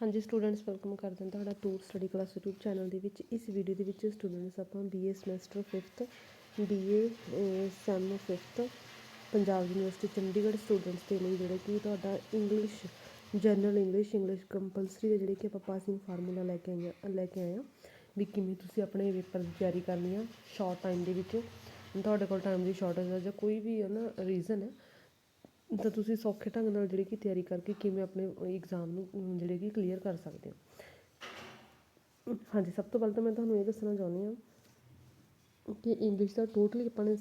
ਹਾਂਜੀ students welcome ਕਰਦੇ ਹਾਂ ਤੁਹਾਡਾ tour study class YouTube channel ਦੇ ਵਿੱਚ। ਇਸ ਵੀਡੀਓ ਦੇ ਵਿੱਚ ਸਟੂਡੈਂਟਸ ਆਪਾਂ BA semester 5th BA sem 5th Punjab university Chandigarh students ਦੇ ਲਈ, ਜਿਹੜਾ ਕਿ ਤੁਹਾਡਾ English general English English compulsory ਦੇ ਜਿਹੜੇ ਕਿ ਆਪਾਂ ਪਾਸਿੰਗ ਫਾਰਮੂਲਾ ਲੈ ਕੇ ਆਏ ਹਾਂ ਲੈ ਕੇ ਆਏ ਹਾਂ। ਵੀ ਕਿਵੇਂ ਤੁਸੀਂ ਆਪਣੇ ਪੇਪਰ ਦੀ ਤਿਆਰੀ ਕਰਨੀ ਆ ਸ਼ਾਰਟ ਟਾਈਮ ਦੇ ਵਿੱਚ। ਤੁਹਾਡੇ ਕੋਲ ਟਾਈਮ ਦੀ ਸ਼ਾਰਟੇਜ ਹੈ ਜਾਂ ਕੋਈ ਵੀ, ਹੈ ਨਾ ਰੀਜ਼ਨ ਹੈ। ਤਾਂ ਤੁਸੀਂ ਸੌਖੇ ਢੰਗ ਨਾਲ ਜਿਹੜੀ ਕਿ ਤਿਆਰੀ ਕਰਕੇ ਕਿਵੇਂ ਆਪਣੇ ਇਗਜ਼ਾਮ ਨੂੰ ਜਿਹੜੇ ਕਿ ਕਲੀਅਰ ਕਰ ਸਕਦੇ ਹੋ। ਹਾਂਜੀ, ਸਭ ਤੋਂ ਪਹਿਲਾਂ ਤਾਂ ਮੈਂ ਤੁਹਾਨੂੰ ਇਹ ਦੱਸਣਾ ਚਾਹੁੰਦੀ ਹਾਂ ਕਿ ਇੰਗਲਿਸ਼ ਦਾ ਟੋਟਲੀ ਆਪਾਂ ਨੇ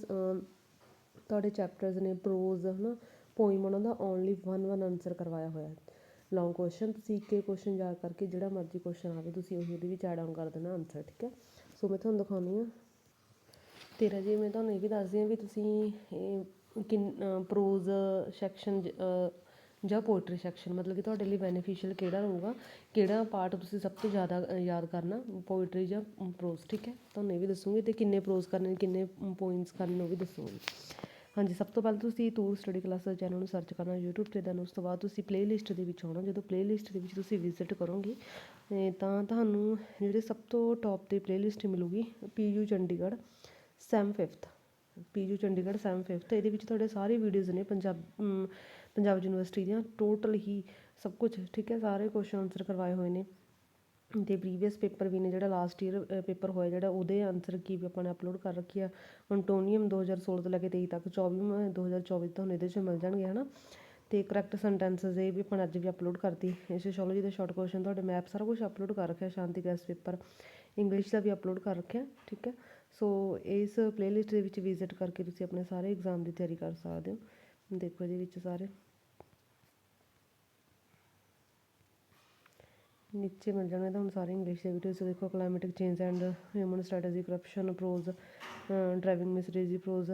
ਤੁਹਾਡੇ ਚੈਪਟਰਸ ਨੇ ਪ੍ਰੋਜ਼ ਹਨਾ ਪੋਇਮ ਉਹਨਾਂ ਦਾ ਓਨਲੀ ਵਨ ਵਨ ਆਨਸਰ ਕਰਵਾਇਆ ਹੋਇਆ ਹੈ। ਲੌਂਗ ਕੁਐਸਚਨ ਤੁਸੀਂ ਇੱਕ ਇੱਕ ਕੁਐਸਚਨ ਯਾਦ ਕਰਕੇ ਜਿਹੜਾ ਮਰਜ਼ੀ ਕੁਐਸਚਨ ਆਵੇ, ਤੁਸੀਂ ਉਹੀ ਉਹਦੇ ਵਿੱਚ ਐਡ ਆਨ ਕਰ ਦੇਣਾ ਆਨਸਰ ਠੀਕ ਹੈ? ਸੋ ਮੈਂ ਤੁਹਾਨੂੰ ਦਿਖਾਉਂਦੀ ਹਾਂ। ਤੇਰਾ ਜੀ ਮੈਂ ਤੁਹਾਨੂੰ ਇਹ ਵੀ ਦੱਸਦੀ ਹਾਂ ਵੀ ਤੁਸੀਂ ਇਹ ਕਿੰਨ ਪ੍ਰੋਜ਼ ਸੈਕਸ਼ਨ ਜਾਂ ਪੋਇਟਰੀ ਸੈਕਸ਼ਨ ਮਤਲਬ ਕਿ ਤੁਹਾਡੇ ਲਈ ਬੈਨੀਫਿਸ਼ਅਲ ਕਿਹੜਾ ਰਹੇਗਾ? ਕਿਹੜਾ ਪਾਰਟ ਤੁਸੀਂ ਸਭ ਤੋਂ ਜ਼ਿਆਦਾ ਯਾਦ ਕਰਨਾ? ਪੋਇਟਰੀ ਜਾਂ ਪ੍ਰੋਜ਼ ਠੀਕ ਹੈ? ਤੁਹਾਨੂੰ ਇਹ ਵੀ ਦੱਸੂਗੀ ਅਤੇ ਕਿੰਨੇ ਪ੍ਰੋਜ਼ ਕਰਨੇ ਨੇ, ਕਿੰਨੇ ਪੁਆਇੰਟਸ ਕਰਨੇ ਨੇ ਉਹ ਵੀ ਦੱਸੂਗੀ। ਹਾਂਜੀ ਸਭ ਤੋਂ ਪਹਿਲਾਂ ਤੁਸੀਂ ਟੂਰ ਸਟੱਡੀ ਕਲਾਸ ਦਾ ਚੈਨਲ ਨੂੰ ਸਰਚ ਕਰਨਾ YouTube ਤੇ ਦੈਨ ਉਸ ਤੋਂ ਬਾਅਦ ਤੁਸੀਂ ਪਲੇਲਿਸਟ ਦੇ ਵਿੱਚ ਆਉਣਾ। ਜਦੋਂ ਪਲੇਲਿਸਟ ਦੇ ਵਿੱਚ ਤੁਸੀਂ ਵਿਜ਼ਿਟ ਕਰੋਗੇ ਤਾਂ ਤੁਹਾਨੂੰ ਜਿਹੜੇ ਸਭ ਤੋਂ ਟੌਪ ਤੇ ਪਲੇਲਿਸਟ ਮਿਲੂਗੀ PU Chandigarh sem 5th PU Chandigarh sem 5th ਇਹਦੇ ਵਿੱਚ ਤੁਹਾਡੇ ਸਾਰੇ ਵੀਡੀਓਜ਼ ਨੇ ਪੰਜਾਬ ਪੰਜਾਬ ਯੂਨੀਵਰਸਿਟੀ ਦੀਆਂ ਟੋਟਲ ਹੀ ਸਭ ਕੁਝ ਠੀਕ ਹੈ, ਸਾਰੇ ਕੁਐਸਚਨ ਆਨਸਰ ਕਰਵਾਏ ਹੋਏ ਨੇ। ਤੇ ਪ੍ਰੀਵੀਅਸ ਪੇਪਰ ਵੀ ਨੇ, ਜਿਹੜਾ ਲਾਸਟ ਈਅਰ ਪੇਪਰ ਹੋਇਆ, ਜਿਹੜਾ ਉਹਦੇ ਆਨਸਰ ਕੀ ਵੀ ਆਪਾਂ ਨੇ ਅਪਲੋਡ ਕਰ ਰੱਖੀ ਆ। ਅੰਟੋਨੀਅਮ 2016 ਤੋਂ ਲੈ ਕੇ 23 ਤੱਕ 24 2024 ਤੁਹਾਨੂੰ ਇਹਦੇ 'ਚ ਮਿਲ ਜਾਣਗੇ, ਹਨਾ? ਤੇ ਕਰੈਕਟ ਸੈਂਟੈਂਸਸ ਇਹ ਵੀ ਆਪਾਂ ਅੱਜ ਵੀ ਅਪਲੋਡ ਕਰਤੀ। ਸੋਸ਼ੀਓਲੋਜੀ ਦੇ ਸ਼ਾਰਟ ਕੁਐਸਚਨ ਤੁਹਾਡੇ ਮੈਪ ਸਾਰਾ ਕੁਝ ਅਪਲੋਡ ਕਰ ਰੱਖਿਆ ਸ਼ਾਂਤੀ ਗੈਸ ਪੇਪਰ ਇੰਗਲਿਸ਼ ਦਾ ਵੀ ਅਪਲੋਡ ਕਰ ਰੱਖਿਆ, ਠੀਕ ਹੈ? ਸੋ ਇਸ ਪਲੇਲਿਸਟ ਦੇ ਵਿੱਚ ਵਿਜ਼ਿਟ ਕਰਕੇ ਤੁਸੀਂ ਆਪਣੇ ਸਾਰੇ ਐਗਜ਼ਾਮ ਦੀ ਤਿਆਰੀ ਕਰ ਸਕਦੇ ਹੋ। ਦੇਖੋ ਇਹਦੇ ਵਿੱਚ ਸਾਰੇ। ਨੀਚੇ ਮਿਲ ਜਾਣਗੇ ਤੁਹਾਨੂੰ ਸਾਰੇ ਇੰਗਲਿਸ਼ ਦੇ ਵੀਡੀਓਜ਼ ਦੇਖੋ climatic change and human strategy corruption prose driving misery prose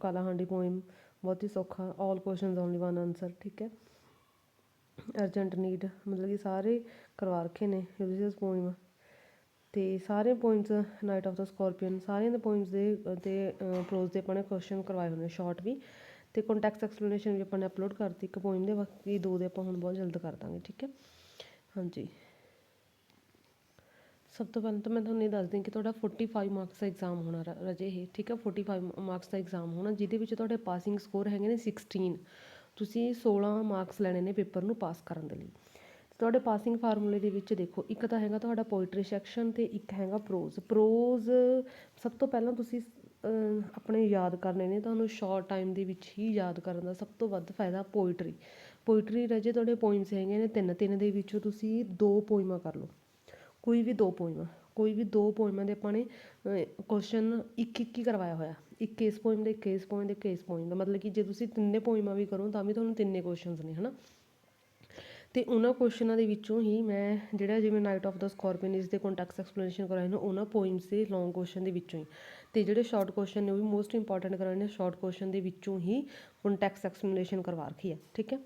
ਕਾਲਾ ਹਾਂਡੀ ਪੋਇਮ ਬਹੁਤ ਹੀ ਸੌਖਾ। All questions only one answer ਠੀਕ ਹੈ? ਅਰਜੈਂਟ ਨੀਡ ਮਤਲਬ ਕਿ ਸਾਰੇ ਕਰਵਾ ਰੱਖੇ ਨੇ। ਯੂਜ਼ਸ ਪੋਇਮ ਅਤੇ ਸਾਰੇ points night of the scorpion ਸਾਰਿਆਂ ਦੇ ਪੁਆਇੰਟਸ ਦੇ ਅਤੇ ਪ੍ਰੋਜ਼ ਦੇ ਆਪਾਂ ਨੇ ਕੁਐਸਚਨ ਕਰਵਾਏ ਹੋਏ ਨੇ ਸ਼ਾਰਟ ਵੀ। ਅਤੇ ਕੰਟੈਕਸਟ ਐਕਸਪਲੇਨੇਸ਼ਨ ਵੀ ਆਪਾਂ ਨੇ ਅਪਲੋਡ ਕਰਤੀ, ਇੱਕ ਪੋਇਮ ਦੇ, ਬਾਕੀ ਦੋ ਦੇ ਆਪਾਂ ਹੁਣ ਬਹੁਤ ਜਲਦ ਕਰ ਦਾਂਗੇ, ਠੀਕ ਹੈ? ਹਾਂਜੀ। ਸਭ ਤੋਂ ਪਹਿਲਾਂ ਤਾਂ ਮੈਂ ਤੁਹਾਨੂੰ ਇਹ ਦੱਸਦੀ ਹਾਂ ਕਿ ਤੁਹਾਡਾ 45 ਮਾਰਕਸ ਦਾ ਐਗਜ਼ਾਮ ਹੋਣਾ ਰ- ਰਾਜੇ ਇਹ, ਠੀਕ ਹੈ? 45 ਮਾਰਕਸ ਦਾ ਐਗਜ਼ਾਮ ਹੋਣਾ, ਜਿਹਦੇ ਵਿੱਚ ਤੁਹਾਡੇ ਪਾਸਿੰਗ ਸਕੋਰ ਹੈਗੇ ਨੇ 16 ਤੁਸੀਂ 16 ਮਾਰਕਸ ਲੈਣੇ ਨੇ ਪੇਪਰ ਨੂੰ ਪਾਸ ਕਰਨ ਦੇ ਲਈ। ਤੁਹਾਡੇ ਪਾਸਿੰਗ ਫਾਰਮੂਲੇ ਦੇ ਵਿੱਚ ਦੇਖੋ, ਇੱਕ ਤਾਂ ਹੈਗਾ ਤੁਹਾਡਾ ਪੋਇਟਰੀ ਸੈਕਸ਼ਨ ਤੇ ਇੱਕ ਹੈਗਾ ਪ੍ਰੋਜ਼ ਪ੍ਰੋਜ਼ ਸਭ ਤੋਂ ਪਹਿਲਾਂ ਤੁਸੀਂ ਆਪਣੇ ਯਾਦ ਕਰਨੇ ਨੇ ਤੁਹਾਨੂੰ ਸ਼ਾਰਟ ਟਾਈਮ ਦੇ ਵਿੱਚ ਹੀ ਯਾਦ ਕਰਨ ਦਾ ਸਭ ਤੋਂ ਵੱਧ ਫਾਇਦਾ ਪੋਇਟਰੀ ਪੋਇਟਰੀ ਰਾਜੇ ਤੁਹਾਡੇ ਪੋਇਮਸ ਹੈਗੇ ਨੇ ਤਿੰਨ ਤਿੰਨ ਦੇ ਵਿੱਚੋਂ ਤੁਸੀਂ ਦੋ ਪੋਇਮਾਂ ਕਰ ਲਓ। ਕੋਈ ਵੀ ਦੋ ਪੋਇਮਾਂ ਕੋਈ ਵੀ ਦੋ ਪੋਇਮਾਂ ਦੇ ਆਪਾਂ ਨੇ ਕੁਐਸਚਨ ਇੱਕ ਇੱਕ ਹੀ ਕਰਵਾਇਆ ਹੋਇਆ। ਇੱਕ ਇਸ ਪੋਇਮ ਦੇ, ਇੱਕ ਇਸ ਪੋਇਮ ਦੇ, ਇੱਕ ਇਸ ਪੋਇਮ ਦਾ। ਮਤਲਬ ਕਿ ਜੇ ਤੁਸੀਂ ਤਿੰਨੇ ਪੋਇਮਾਂ ਵੀ ਕਰੋ ਤਾਂ ਵੀ ਤੁਹਾਨੂੰ ਤਿੰਨੇ ਕੁਐਸਚਨਸ ਨੇ, ਹਨਾ? ਤੇ ਉਹਨਾਂ ਕੁਐਸਚਨਾਂ ਦੇ ਵਿੱਚੋਂ ਹੀ ਮੈਂ ਜਿਹੜਾ ਜਿਵੇਂ ਨਾਈਟ ਆਫ ਦਾ ਸਕੋਰਪੀਅਨ ਇਸ ਦੇ ਕੰਟੈਕਸਟ ਐਕਸਪਲੇਨੇਸ਼ਨ ਕਰਾਏ ਨੇ, ਉਹਨਾਂ ਪੋਇਮਸ ਦੇ ਲੌਂਗ ਕੁਐਸਚਨ ਦੇ ਵਿੱਚੋਂ ਹੀ। ਤੇ ਜਿਹੜੇ ਸ਼ਾਰਟ ਕੁਐਸਚਨ ਨੇ ਉਹ ਵੀ ਮੋਸਟ ਇੰਪੋਰਟੈਂਟ ਕਰਾਏ ਨੇ ਸ਼ਾਰਟ ਕੁਐਸਚਨ ਦੇ ਵਿੱਚੋਂ ਹੀ ਕੰਟੈਕਸਟ ਐਕਸਪਲੇਨੇਸ਼ਨ ਕਰਵਾ ਰੱਖੀ ਹੈ ਠੀਕ ਹੈ?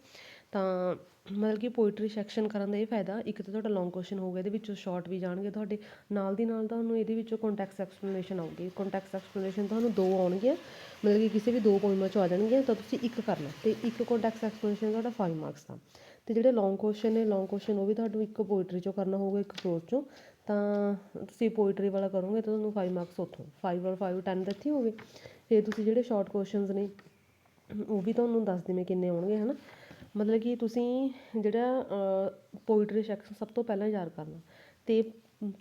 ਤਾਂ ਮਤਲਬ ਕਿ ਪੋਇਟਰੀ ਸੈਕਸ਼ਨ ਕਰਨ ਦਾ ਇਹ ਫਾਇਦਾ, ਇੱਕ ਤਾਂ ਤੁਹਾਡਾ ਲੌਂਗ ਕੁਐਸਚਨ ਹੋਊਗਾ, ਇਹਦੇ ਵਿੱਚੋਂ ਸ਼ਾਰਟ ਵੀ ਜਾਣਗੇ ਤੁਹਾਡੇ, ਨਾਲ ਦੀ ਨਾਲ ਤੁਹਾਨੂੰ ਇਹਦੇ ਵਿੱਚੋਂ ਕੰਟੈਕਸਟ ਐਕਸਪਲੇਨੇਸ਼ਨ ਆਊਗੀ। ਕੰਟੈਕਸਟ ਐਕਸਪਲੇਨੇਸ਼ਨ ਤੁਹਾਨੂੰ ਦੋ ਆਉਣਗੀਆਂ, ਮਤਲਬ ਕਿ ਕਿਸੇ ਵੀ ਦੋ ਪੋਇਮਾਂ ਚੋਂ ਆ ਜਾਣਗੀਆਂ, ਤਾਂ ਤੁਸੀਂ ਇੱਕ ਕਰਨਾ ਤੇ ਇੱਕ ਕੰਟੈਕਸਟ ਐਕਸਪਲੇਨੇਸ਼ਨ ਤੁਹਾਡਾ 5 ਮਾਰਕਸ ਦਾ। ਅਤੇ ਜਿਹੜੇ ਲੌਂਗ ਕੁਐਸਚਨ ਨੇ ਲੌਂਗ ਕੁਐਸਚਨ ਉਹ ਵੀ ਤੁਹਾਨੂੰ ਇੱਕ ਪੋਇਟਰੀ ਚੋਂ ਕਰਨਾ ਹੋਊਗਾ, ਇੱਕ ਪ੍ਰੋਜ਼ ਚੋਂ। ਤਾਂ ਤੁਸੀਂ ਪੋਇਟਰੀ ਵਾਲਾ ਕਰੋਗੇ ਤਾਂ ਤੁਹਾਨੂੰ 5 ਮਾਰਕਸ ਉੱਥੋਂ 5 ਔਰ 5 10 ਇੱਥੇ ਹੋ ਗਏ ਫਿਰ ਤੁਸੀਂ ਜਿਹੜੇ ਸ਼ਾਰਟ ਕੁਐਸਚਨਸ ਨੇ, ਉਹ ਵੀ ਤੁਹਾਨੂੰ ਦੱਸ ਦਿੰਦੇ ਕਿੰਨੇ ਆਉਣਗੇ, ਹਨਾ? ਮਤਲਬ ਕਿ ਤੁਸੀਂ ਜਿਹੜਾ ਪੋਇਟਰੀ ਸੈਕਸ਼ਨ ਸਭ ਤੋਂ ਪਹਿਲਾਂ ਯਾਦ ਕਰਨਾ। ਅਤੇ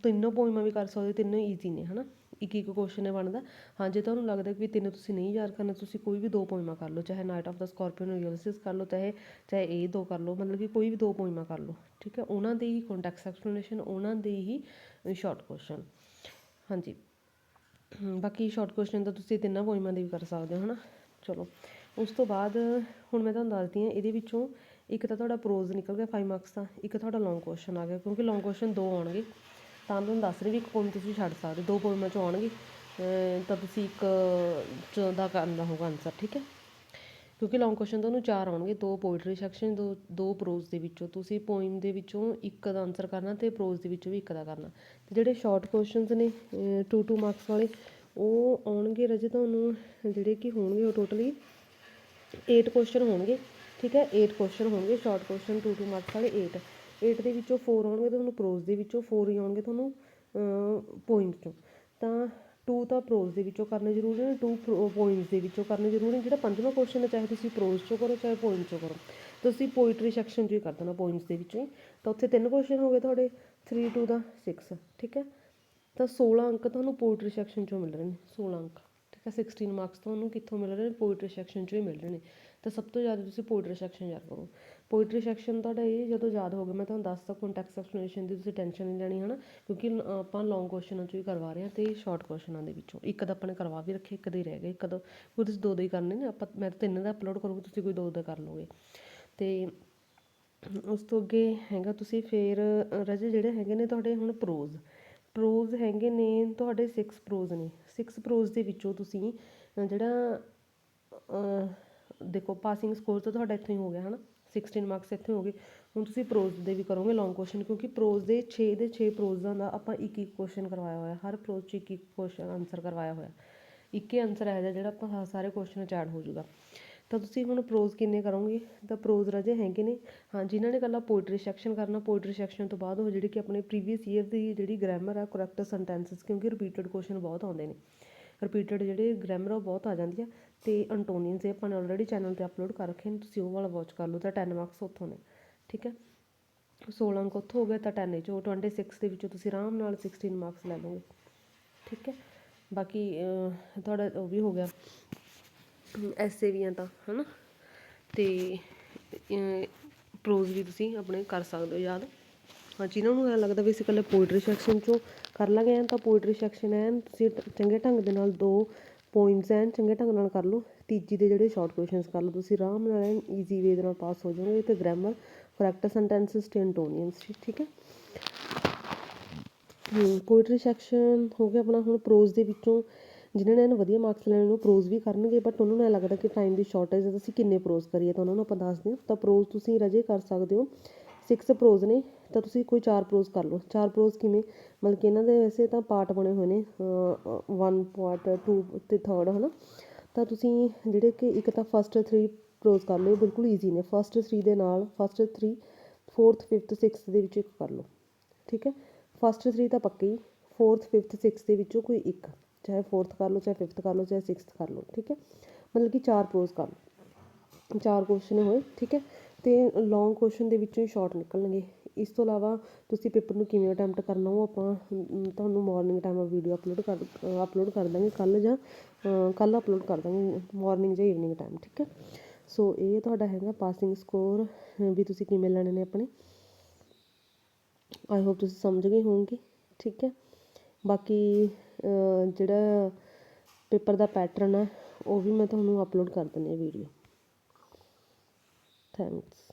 ਤਿੰਨੋਂ ਪੋਇਮਾਂ ਵੀ ਕਰ ਸਕਦੇ ਤਿੰਨੋਂ ਈਜ਼ੀ ਨੇ, ਹਨਾ? ਇੱਕ ਇੱਕ ਕੁਐਸਚਨ ਹੈ ਬਣਦਾ। ਹਾਂ, ਜੇ ਤੁਹਾਨੂੰ ਲੱਗਦਾ ਵੀ ਤਿੰਨ ਤੁਸੀਂ ਨਹੀਂ ਯਾਦ ਕਰਨਾ, ਤੁਸੀਂ ਕੋਈ ਵੀ ਦੋ ਪੋਇਮਾਂ ਕਰ ਲਓ, ਚਾਹੇ night of the scorpion Ulysses ਕਰ ਲਓ, ਚਾਹੇ ਚਾਹੇ ਇਹ ਦੋ ਕਰ ਲਓ, ਮਤਲਬ ਕਿ ਕੋਈ ਵੀ ਦੋ ਪੋਇਮਾਂ ਕਰ ਲਓ, ਠੀਕ ਹੈ? ਉਹਨਾਂ ਦੇ ਹੀ ਕੰਟੈਕਸਟ ਐਕਸਪਲੇਨੇਸ਼ਨ ਉਹਨਾਂ ਦੇ ਹੀ ਸ਼ਾਰਟ ਕੁਐਸਚਨ ਹਾਂਜੀ। ਬਾਕੀ ਸ਼ਾਰਟ ਕੁਐਸਚਨ ਤਾਂ ਤੁਸੀਂ ਤਿੰਨਾਂ ਪੋਇਮਾਂ ਦੇ ਵੀ ਕਰ ਸਕਦੇ ਹੋ, ਹਨਾ? ਚਲੋ, ਉਸ ਤੋਂ ਬਾਅਦ ਹੁਣ ਮੈਂ ਤੁਹਾਨੂੰ ਦੱਸਦੀ ਹਾਂ, ਇਹਦੇ ਵਿੱਚੋਂ ਇੱਕ ਤਾਂ ਤੁਹਾਡਾ ਪ੍ਰੋਜ਼ ਨਿਕਲ ਗਿਆ 5 ਮਾਰਕਸ ਦਾ, ਇੱਕ ਤੁਹਾਡਾ ਲੌਂਗ ਕੁਐਸਚਨ ਆ ਗਿਆ, ਕਿਉਂਕਿ ਲੌਂਗ ਕੁਐਸਚਨ ਦੋ ਆਉਣਗੇ। ਤਾਂ ਤੁਹਾਨੂੰ ਦੱਸ ਰਹੀ ਵੀ ਇੱਕ ਪੋਇਮ ਤੁਸੀਂ ਛੱਡ ਸਕਦੇ ਦੋ ਪੋਇਮਾਂ ਚੋਂ ਆਉਣਗੇ ਤਾਂ ਤੁਸੀਂ ਇੱਕ ਚ ਦਾ ਕਰਨਾ ਹੋਊਗਾ ਆਨਸਰ ਠੀਕ ਹੈ? ਕਿਉਂਕਿ ਲੌਂਗ ਕੁਐਸਚਨ ਤੁਹਾਨੂੰ ਚਾਰ ਆਉਣਗੇ, ਦੋ ਪੋਇਟਰੀ ਸੈਕਸ਼ਨ ਦੋ ਦੋ ਪ੍ਰੋਜ਼ ਦੇ ਵਿੱਚੋਂ, ਤੁਸੀਂ ਪੋਇਮ ਦੇ ਵਿੱਚੋਂ ਇੱਕ ਦਾ ਆਨਸਰ ਕਰਨਾ ਤੇ ਪ੍ਰੋਜ਼ ਦੇ ਵਿੱਚੋਂ ਵੀ ਇੱਕ ਦਾ ਕਰਨਾ। ਤੇ ਜਿਹੜੇ ਸ਼ਾਰਟ ਕੁਐਸਚਨਸ ਨੇ 2 2 ਮਾਰਕਸ ਵਾਲੇ, ਉਹ ਆਉਣਗੇ ਰਜੇ ਤੁਹਾਨੂੰ, ਜਿਹੜੇ ਕਿ ਹੋਣਗੇ ਉਹ ਟੋਟਲੀ 8 ਕੁਐਸਚਨ ਹੋਣਗੇ, ਠੀਕ ਹੈ? 8 ਕੁਐਸਚਨ ਹੋਣਗੇ ਸ਼ਾਰਟ ਕੁਐਸਚਨ 2 2 ਮਾਰਕਸ ਵਾਲੇ 8 8 ਦੇ ਵਿੱਚੋਂ 4 ਆਉਣਗੇ ਤੁਹਾਨੂੰ ਪ੍ਰੋਜ਼ ਦੇ ਵਿੱਚੋਂ 4 ਹੀ ਆਉਣਗੇ ਤੁਹਾਨੂੰ ਪੋਇੰਟ ਚੋਂ। ਤਾਂ 2 ਤਾਂ ਪ੍ਰੋਜ਼ ਦੇ ਵਿੱਚੋਂ ਕਰਨੇ ਜ਼ਰੂਰੀ ਨੇ 2 ਪੁਆਇੰਟਸ ਦੇ ਵਿੱਚੋਂ ਕਰਨੇ ਜ਼ਰੂਰੀ ਨੇ। ਜਿਹੜਾ ਪੰਜਵਾਂ ਕੁਐਸਚਨ ਹੈ, ਚਾਹੇ ਤੁਸੀਂ ਪ੍ਰੋਜ਼ ਚੋਂ ਕਰੋ, ਚਾਹੇ ਪੁਆਇੰਟ ਚੋਂ ਕਰੋ। ਤੁਸੀਂ ਪੋਇਟਰੀ ਸੈਕਸ਼ਨ 'ਚੋਂ ਹੀ ਕਰ ਦੇਣਾ ਪੋਇੰਟਸ ਦੇ ਵਿੱਚੋਂ ਹੀ। ਤਾਂ ਉੱਥੇ ਤਿੰਨ ਕੁਐਸਚਨ ਹੋ ਗਏ ਤੁਹਾਡੇ 3 2 ਦਾ 6 ਠੀਕ ਹੈ? ਤਾਂ 16 ਅੰਕ ਤੁਹਾਨੂੰ ਪੋਇਟਰੀ ਸੈਕਸ਼ਨ 'ਚੋਂ ਮਿਲ ਰਹੇ ਨੇ 16 ਅੰਕ। ਤਾਂ ਹੈ 16 ਮਾਰਕਸ ਤੁਹਾਨੂੰ ਕਿੱਥੋਂ ਮਿਲ ਰਹੇ ਨੇ? ਪੋਇਟਰੀ ਸੈਕਸ਼ਨ 'ਚੋਂ ਹੀ ਮਿਲ ਰਹੇ ਨੇ। ਤਾਂ ਸਭ ਤੋਂ ਜ਼ਿਆਦਾ ਤੁਸੀਂ ਪੋਇਟਰੀ ਸੈਕਸ਼ਨ ਯਾਦ ਕਰੋ। ਪੋਇਟਰੀ ਸੈਕਸ਼ਨ ਤੁਹਾਡਾ ਇਹ ਜਦੋਂ ਯਾਦ ਹੋ ਗਿਆ ਮੈਂ ਤੁਹਾਨੂੰ ਦੱਸਤਾ ਕੰਟੈਕਸਟ ਐਕਸਪਲੇਨੇਸ਼ਨ ਦੀ ਤੁਸੀਂ ਟੈਨਸ਼ਨ ਨਹੀਂ ਲੈਣੀ, ਹਨਾ? ਕਿਉਂਕਿ ਆਪਾਂ ਲੌਂਗ ਕੁਐਸਚਨਾਂ 'ਚੋਂ ਹੀ ਕਰਵਾ ਰਹੇ ਹਾਂ ਤੇ ਸ਼ਾਰਟ ਕੁਐਸਚਨਾਂ ਦੇ ਵਿੱਚੋਂ। ਇੱਕ ਤਾਂ ਆਪਾਂ ਨੇ ਕਰਵਾ ਵੀ ਰੱਖੇ, ਇੱਕ ਦੇ ਹੀ ਰਹਿ ਗਏ ਇੱਕ ਦੋ ਕੋਈ ਤੁਸੀਂ ਦੋ ਦੇ ਹੀ ਕਰਨੇ ਨੇ, ਆਪਾਂ, ਮੈਂ ਤਾਂ ਤਿੰਨ ਦਾ ਅਪਲੋਡ ਕਰੂੰਗੀ, ਤੁਸੀਂ ਕੋਈ ਦੋ ਦਾ ਕਰ ਲਓਗੇ। ਤੇ ਉਸ ਤੋਂ ਅੱਗੇ ਹੈਗਾ ਤੁਸੀਂ ਫੇਰ ਰਜੇ ਜਿਹੜੇ ਹੈਗੇ ਨੇ ਤੁਹਾਡੇ ਹੁਣ ਪ੍ਰੋਜ਼ ਪ੍ਰੋਜ਼ ਹੈਗੇ ਨੇ, ਤੁਹਾਡੇ 6 ਪ੍ਰੋਜ਼ ਨੇ। ਸਿਕਸ ਪ੍ਰੋਜ਼ ਦੇ ਵਿੱਚੋਂ ਤੁਸੀਂ ਜਿਹੜਾ ਦੇਖੋ ਪਾਸਿੰਗ ਸਕੋਰ ਤਾਂ ਤੁਹਾਡਾ ਇੱਥੋਂ ਹੀ ਹੋ ਗਿਆ, ਹਨਾ? 16 ਮਾਰਕਸ ਇੱਥੇ ਹੋ ਗਏ। ਹੁਣ ਤੁਸੀਂ ਪ੍ਰੋਜ਼ ਦੇ ਵੀ ਕਰੋਗੇ ਲੌਂਗ ਕੁਐਸਚਨ ਕਿਉਂਕਿ ਪ੍ਰੋਜ਼ ਦੇ 6 ਦੇ 6 ਪ੍ਰੋਜ਼ਾਂ ਦਾ ਆਪਾਂ ਇੱਕ ਇੱਕ ਕੁਐਸਚਨ ਕਰਵਾਇਆ ਹੋਇਆ। ਹਰ ਪ੍ਰੋਜ਼ 'ਚ ਇੱਕ ਇੱਕ ਕੁਐਸਚਨ ਆਨਸਰ ਕਰਵਾਇਆ ਹੋਇਆ। ਇੱਕੇ ਆਨਸਰ ਹੈ ਜਿਹੜਾ ਆਪਾਂ ਸਾ- ਸਾਰੇ ਕੁਐਸਚਨ 'ਚ ਐਡ ਹੋ ਜਾਊਗਾ। ਤਾਂ ਤੁਸੀਂ ਹੁਣ ਪ੍ਰੋਜ਼ ਕਿੰਨੇ ਕਰੋਗੇ? ਤਾਂ ਪ੍ਰੋਜ਼ ਰਾਜੇ ਹੈਗੇ ਨੇ। ਹਾਂ, ਜਿਨ੍ਹਾਂ ਨੇ ਇਕੱਲਾ ਪੋਇਟਰੀ ਸੈਕਸ਼ਨ ਕਰਨਾ ਪੋਇਟਰੀ ਸੈਕਸ਼ਨ ਤੋਂ ਬਾਅਦ ਉਹ ਜਿਹੜੀ ਕਿ ਆਪਣੇ ਪ੍ਰੀਵੀਅਸ ਈਅਰ ਦੀ ਜਿਹੜੀ ਗ੍ਰਾਮਰ ਆ ਕਰੈਕਟ ਸੈਂਟੈਂਸਸ ਕਿਉਂਕਿ ਰਿਪੀਟਡ ਕੁਐਸਚਨ ਬਹੁਤ ਆਉਂਦੇ ਨੇ। ਰਿਪੀਟਡ ਜਿਹੜੇ ਗ੍ਰਾਮਰ ਆ, ਉਹ ਬਹੁਤ ਆ ਜਾਂਦੀ ਆ। ਤੇ ਅੰਟੋਨੀਅਨਸ ਇਹ ਆਪਾਂ ਨੇ ਆਲਰੇਡੀ ਚੈਨਲ ਤੇ ਅਪਲੋਡ ਕਰ ਰੱਖੇ ਨੇ। ਤੁਸੀਂ ਉਹ ਵਾਲਾ ਵਾਚ ਕਰ ਲਓ, ਤਾਂ 10 ਮਾਰਕਸ ਉੱਥੋਂ ਨੇ। ਠੀਕ ਹੈ? 16 ਅੰਕ ਉੱਥੋਂ ਹੋ ਗਿਆ ਤਾਂ 10 ਚੋਂ 26 ਦੇ ਵਿੱਚੋਂ ਤੁਸੀਂ ਆਰਾਮ ਨਾਲ 16 ਮਾਰਕਸ ਲੈ ਲਓਗੇ। ਠੀਕ ਹੈ? ਬਾਕੀ ਤੁਹਾਡਾ ਉਹ ਵੀ ਹੋ ਗਿਆ। ਐਸੇ ਵੀ ਆ ਤਾਂ ਹੈ ਨਾ ਅਤੇ ਪ੍ਰੋਜ਼ ਵੀ ਤੁਸੀਂ ਆਪਣੇ ਕਰ ਸਕਦੇ ਹੋ, ਯਾਦ? ਹਾਂ, ਜਿਨ੍ਹਾਂ ਨੂੰ ਐਂ ਲੱਗਦਾ ਵੀ ਅਸੀਂ ਇਕੱਲੇ ਪੋਇਟਰੀ ਸੈਕਸ਼ਨ ਚੋਂ ਕਰ ਲਾਂਗੇ ਐਨ ਤਾਂ ਪੋਇਟਰੀ ਸੈਕਸ਼ਨ ਐਨ ਤੁਸੀਂ ਚੰਗੇ ਢੰਗ ਦੇ ਨਾਲ ਦੋ ਪੁਆਇੰਟਸ ਐਨ ਚੰਗੇ ਢੰਗ ਨਾਲ ਕਰ ਲਓ। ਤੀਜੀ ਦੇ ਜਿਹੜੇ ਸ਼ਾਰਟ ਕੁਐਸਚਨਸ ਕਰ ਲਓ, ਤੁਸੀਂ ਆਰਾਮ ਨਾਲ ਐਨ ਈਜ਼ੀ ਵੇ ਦੇ ਨਾਲ ਪਾਸ ਹੋ ਜਾਓਗੇ, ਤੇ ਗ੍ਰਾਮਰ ਕਰੈਕਟ ਸੈਂਟੈਂਸਸ ਤੇ ਅੰਟੋਨੀਅਨਸ ਠੀਕ ਹੈ? ਪੋਇਟਰੀ ਸੈਕਸ਼ਨ ਹੋ ਗਿਆ ਆਪਣਾ, ਹੁਣ ਪ੍ਰੋਜ਼ ਦੇ ਵਿੱਚੋਂ ਜਿਨ੍ਹਾਂ ਨੇ ਇਹਨੂੰ ਵਧੀਆ ਮਾਰਕਸ ਲੈਣੇ ਉਹ ਪ੍ਰੋਜ਼ ਵੀ ਕਰਨਗੇ ਬਟ ਉਹਨਾਂ ਨੂੰ ਇਹ ਲੱਗਦਾ ਕਿ ਟਾਈਮ ਦੀ ਸ਼ਾਰਟੇਜ ਹੈ ਅਸੀਂ ਕਿੰਨੇ ਪ੍ਰੋਜ਼ ਕਰੀਏ? ਤਾਂ ਉਹਨਾਂ ਨੂੰ ਆਪਾਂ ਦੱਸਦੇ ਹਾਂ ਤਾਂ ਪ੍ਰੋਜ਼ ਤੁਸੀਂ ਰਜੇ ਕਰ ਸਕਦੇ ਹੋ। 6 ਪ੍ਰੋਜ਼ ਨੇ, ਤਾਂ ਤੁਸੀਂ ਕੋਈ ਚਾਰ ਪ੍ਰੋਜ਼ ਕਰ ਲਓ। ਚਾਰ ਪ੍ਰੋਜ਼ ਕਿਵੇਂ? ਮਤਲਬ ਕਿ ਇਹਨਾਂ ਦੇ ਵੈਸੇ ਤਾਂ ਪਾਰਟ ਬਣੇ ਹੋਏ ਨੇ 1 ਪਾਰਟ 2 ਤੇ 3rd ਹਨਾ? ਤਾਂ ਤੁਸੀਂ ਜਿਹੜੇ ਕਿ ਇੱਕ ਤਾਂ ਫਸਟ 3 ਪ੍ਰੋਜ਼ ਕਰ ਲਓ, ਇਹ ਬਿਲਕੁਲ ਈਜ਼ੀ ਨੇ। ਫਸਟ 3 ਦੇ ਨਾਲ ਫਸਟ 3 4th 5th 6th ਦੇ ਵਿੱਚੋਂ ਇੱਕ ਕਰ ਲਓ। ਠੀਕ ਹੈ? ਫਸਟ 3 ਤਾਂ ਪੱਕੇ ਹੀ 4th 5th 6th ਦੇ ਵਿੱਚੋਂ ਕੋਈ ਇੱਕ। ਚਾਹੇ ਫੋਰਥ ਕਰ ਲਓ, ਚਾਹੇ ਫਿਫਥ ਕਰ ਲਓ, ਚਾਹੇ ਸਿਕਸਥ ਕਰ ਲਓ, ਠੀਕ ਹੈ? ਮਤਲਬ ਕਿ ਚਾਰ ਪ੍ਰੋਜ਼ ਕਰ ਲਓ। ਚਾਰ ਕੁਐਸਚਨ ਹੋਏ, ਠੀਕ ਹੈ? ਤੇ ਲੌਂਗ ਕੁਐਸਚਨ ਦੇ ਵਿੱਚੋਂ ਹੀ ਸ਼ਾਰਟ ਨਿਕਲਣਗੇ। ਇਸ ਤੋਂ ਇਲਾਵਾ ਤੁਸੀਂ ਪੇਪਰ ਨੂੰ ਕਿਵੇਂ ਅਟੈਂਪਟ ਕਰਨਾ, ਉਹ ਆਪਾਂ ਤੁਹਾਨੂੰ ਮਾਰਨਿੰਗ ਟਾਈਮ ਵੀਡੀਓ ਅਪਲੋਡ ਕਰ ਅਪਲੋਡ ਕਰ ਦਾਂਗੇ ਕੱਲ ਜਾਂ ਕੱਲ ਅਪਲੋਡ ਕਰ ਦਾਂਗੇ ਮਾਰਨਿੰਗ ਜਾਂ ਈਵਨਿੰਗ ਟਾਈਮ ਠੀਕ ਹੈ? ਸੋ ਇਹ ਤੁਹਾਡਾ ਹੈਗਾ ਪਾਸਿੰਗ ਸਕੋਰ ਵੀ ਤੁਸੀਂ ਕਿਵੇਂ ਲੈਣੇ ਨੇ ਆਪਣੇ। ਆਈ ਹੋਪ ਤੁਸੀਂ ਸਮਝ ਗਏ ਹੋਵੋਗੇ, ਠੀਕ ਹੈ? ਬਾਕੀ ਜਿਹੜਾ ਪੇਪਰ ਦਾ ਪੈਟਰਨ ਹੈ ਉਹ ਵੀ ਮੈਂ ਤੁਹਾਨੂੰ ਅਪਲੋਡ ਕਰ ਦਿੰਦੀ ਹਾਂ ਵੀਡੀਓ ਥੈਂਕਸ